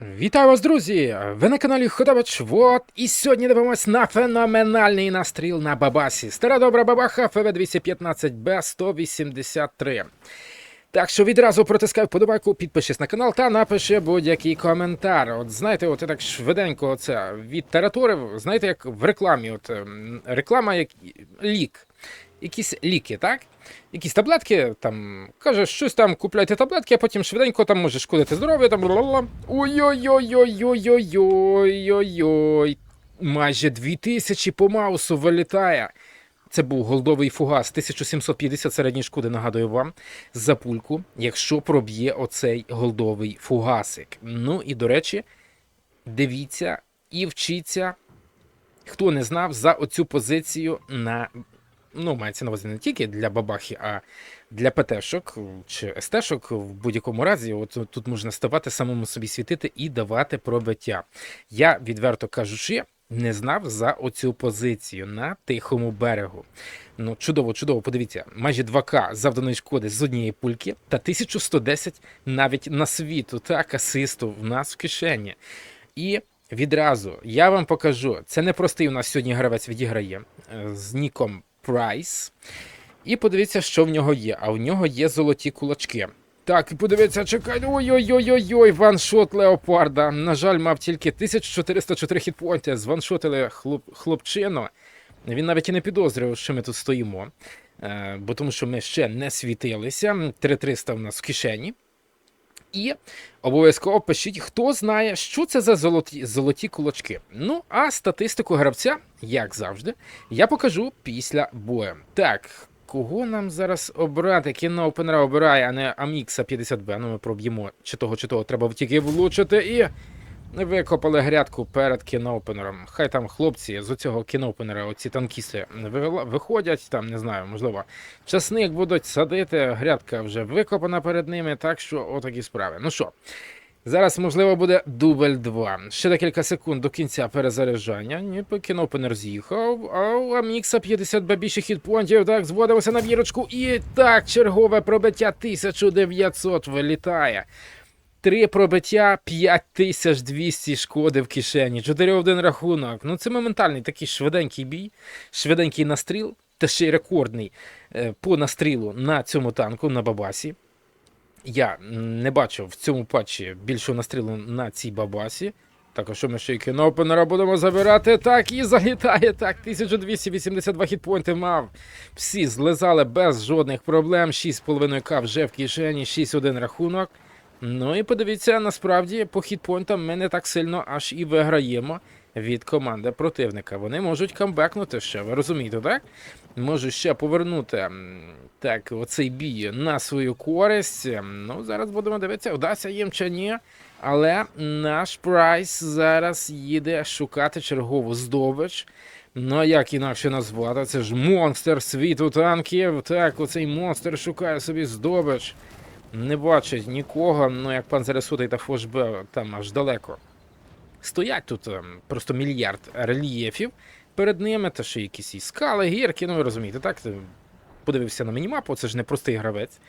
Вітаю вас, друзі! Ви на каналі Ходович Вот, і сьогодні дивимось на феноменальний настріл на Бабасі. Стара добра бабаха ФВ215Б 183. Так що відразу протискай вподобайку, підпишись на канал та напиши будь-який коментар. От знаєте, от я так швиденько це відтараторив, знаєте, як в рекламі. От ем, реклама як лік. Якісь ліки, так? Якісь таблетки, там каже, щось там купляйте таблетки, а потім швиденько там може шкодити здоров'я, там ла-ла-ла. Ой-ой-ой-ой-ой-ой-ой-ой. Майже 2000 по маусу вилітає. Це був голдовий фугас 1750 середньої шкоди, нагадую вам, за пульку, якщо проб'є оцей голдовий фугасик. Ну і до речі, дивіться і вчіться, хто не знав за оцю позицію на ну, мається на увазі не тільки для бабахи, а для ПТшок чи СТшок в будь-якому разі. От тут можна ставати самому собі світити і давати пробиття. Я відверто кажучи, не знав за оцю позицію на тихому берегу. Ну, чудово, чудово, подивіться, майже 2К завданої шкоди з однієї пульки та 1110 навіть на світу, так, асисту в нас в кишені. І відразу я вам покажу, це не простий у нас сьогодні гравець відіграє е, з ніком Price. І подивіться, що в нього є. А в нього є золоті кулачки. Так, подивіться, чекай. Ой-ой-ой-ой-ой, ваншот Леопарда. На жаль, мав тільки 1404 хітпойнти. Званшотили хлоп, хлопчину. Він навіть і не підозрював, що ми тут стоїмо. Е, бо тому що ми ще не світилися. 3300 в нас в кишені. І обов'язково пишіть, хто знає, що це за золоті, золоті кулачки. Ну, а статистику гравця, як завжди, я покажу після бою. Так, кого нам зараз обрати? Кіно Опенера обирає, а не Амікса 50Б. Ну, ми проб'ємо чи того, чи того. Треба тільки влучити і. Викопали грядку перед кіноопенером. Хай там хлопці з оцього кіноопенера, оці танкісти, ви- виходять, там, не знаю, можливо, часник будуть садити, грядка вже викопана перед ними, так що отакі справи. Ну що, зараз, можливо, буде дубль 2. Ще декілька секунд до кінця перезаряджання. Ні, кіноопенер з'їхав. А Амікса 50 б більше хітпонтів. Так, зводимося на вірочку. І так, чергове пробиття 1900 вилітає. Три пробиття, 5200 шкоди в кишені, 4-1 рахунок. Ну це моментальний такий швиденький бій, швиденький настріл, та ще й рекордний е, по настрілу на цьому танку на Бабасі. Я не бачив в цьому патчі більшого настрілу на цій Бабасі. Так, а що ми ще й кінопенера будемо забирати? Так, і залітає. Так, 1282 хітпойнти мав. Всі злизали без жодних проблем. 6,5к вже в кишені, 6-1 рахунок. Ну і подивіться, насправді по хітпойнтам ми не так сильно аж і виграємо від команди противника. Вони можуть камбекнути ще, ви розумієте, так? Можуть ще повернути так, оцей бій на свою користь. Ну, зараз будемо дивитися, вдасться їм чи ні. Але наш прайс зараз їде шукати чергову здобич. Ну, а як інакше назвати? Це ж монстр світу танків. Так, оцей монстр шукає собі здобич. Не бачить нікого, ну як пан Заресутий та Фошбе там аж далеко. Стоять тут ем, просто мільярд рельєфів перед ними, та ще якісь і скали, гірки, ну ви розумієте, так? Подивився на мінімапу, це ж не простий гравець.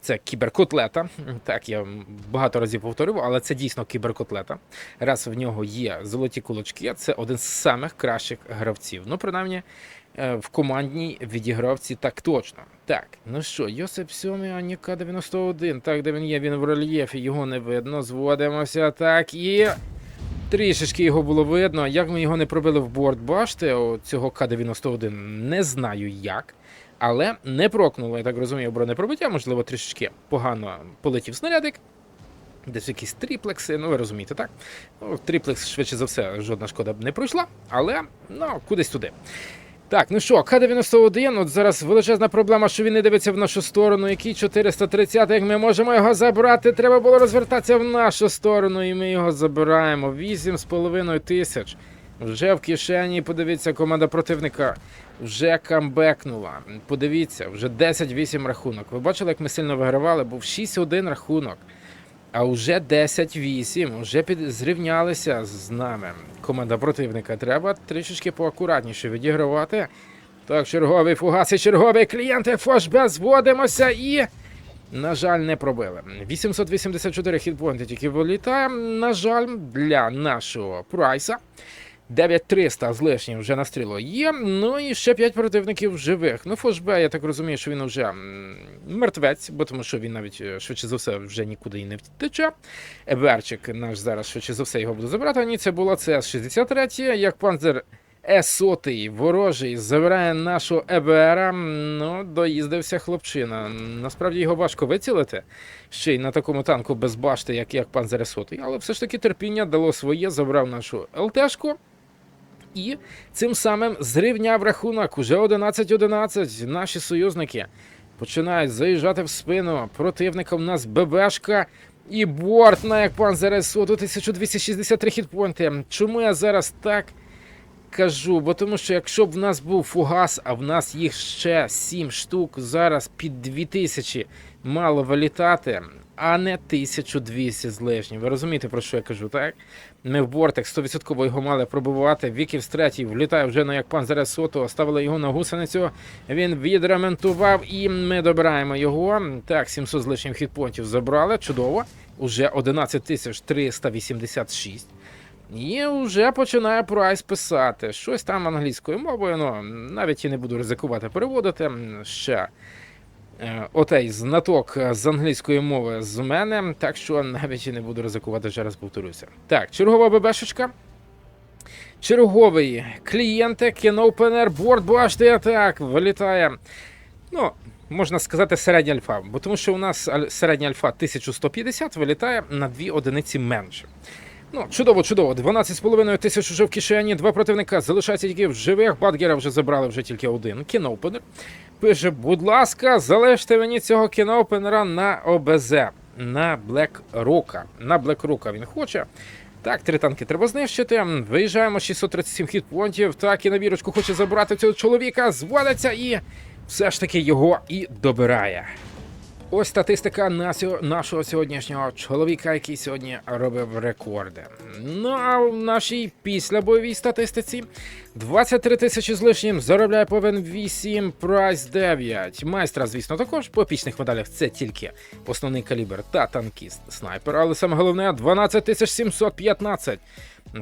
Це кіберкотлета. Так, я багато разів повторював, але це дійсно кіберкотлета. Раз в нього є золоті кулачки, це один з самих кращих гравців. Ну, принаймні, в командній відігравці так точно. Так, ну що, Йосип 7, Аніка 91. Так, де він є, він в рельєфі, його не видно. Зводимося. Так, і. Трішечки його було видно. Як ми його не пробили в борт, бачите, цього К-91, не знаю як. Але не прокнуло, я так розумію, бронепробиття, можливо, трішечки погано полетів снарядик. Десь якісь триплекси, ну ви розумієте, так? Ну, триплекс, швидше за все, жодна шкода б не пройшла, але ну, кудись туди. Так, ну що, К-91, от зараз величезна проблема, що він не дивиться в нашу сторону. Який 430, як ми можемо його забрати? Треба було розвертатися в нашу сторону, і ми його забираємо. 8,5 тисяч. Вже в кишені, подивіться, команда противника вже камбекнула. Подивіться, вже 10-8 рахунок. Ви бачили, як ми сильно вигравали? Був 6-1 рахунок. А вже 10-8, вже під... зрівнялися з нами. Команда противника. Треба трішечки поакуратніше відігравати. Так, черговий фугас і черговий клієнти Фошбе зводимося і. На жаль, не пробили. 884 хітпоінти тільки вилітає. На жаль, для нашого прайса. 9300 з лишнім вже на стрілу є. Ну і ще 5 противників живих. Ну, Фошбе, я так розумію, що він вже мертвець, бо тому що він навіть е, швидше за все вже нікуди і не втече. Еверчик наш зараз швидше за все його буде забирати. Ні, це була ЦС-63, як панзер Е-сотий ворожий забирає нашого ЕБРа. Ну, доїздився хлопчина. Насправді його важко вицілити ще й на такому танку без башти, як, як панзер Е-сотий. Але все ж таки терпіння дало своє, забрав нашу ЛТшку. І цим самим зрівняв рахунок. Уже 11-11. Наші союзники починають заїжджати в спину. Противника у нас ББшка і бортна, як панзер С-100, 1263 хітпойнти. Чому я зараз так кажу? Бо тому що якщо б в нас був фугас, а в нас їх ще 7 штук, зараз під 2000 мало вилітати, а не 1200 з лишнім. Ви розумієте, про що я кажу, так? Ми в бортик 100% його мали пробивати. Віків з третій влітає вже на як пан зараз сото, ставили його на гусеницю. Він відремонтував і ми добираємо його. Так, 700 з лишнім хітпонтів забрали. Чудово. Уже 11386. І вже починає Прайс писати. Щось там англійською мовою, ну навіть і не буду ризикувати переводити. Ще отей знаток з англійської мови з мене, так що навіть і не буду ризикувати, ще раз повторюся. Так, чергова ББшечка. Черговий клієнти, борт, бачите, так, вилітає. Ну, можна сказати, середня альфа, бо тому що у нас середня альфа 1150 вилітає на 2 одиниці менше. Ну, чудово, чудово. 12,5 тисяч уже в кишені. Два противника залишаються тільки в живих. Батгера вже забрали вже тільки один. Кіноупенер. Пише, будь ласка, залиште мені цього кіноопенера на ОБЗ, на Блек Рока. На Блек Рока він хоче. Так, три танки треба знищити. Виїжджаємо 637 хітпонтів. Так, і на вірочку хоче забрати цього чоловіка. зводиться і все ж таки його і добирає. Ось статистика нашого сьогоднішнього чоловіка, який сьогодні робив рекорди. Ну а в нашій післябойовій статистиці 23 тисячі з лишнім заробляє повен 8, прайс 9. Майстра, звісно, також по епічних медалях це тільки основний калібр та танкіст снайпер. Але саме головне 12 тисяч 715.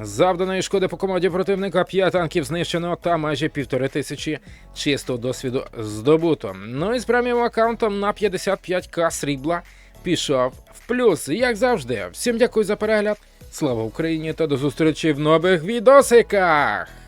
Завданої шкоди по команді противника 5 танків знищено та майже півтори тисячі чистого досвіду здобуто. Ну і з преміум аккаунтом на 55к срібла пішов в плюс. Як завжди, всім дякую за перегляд. Слава Україні та до зустрічі в нових відосиках!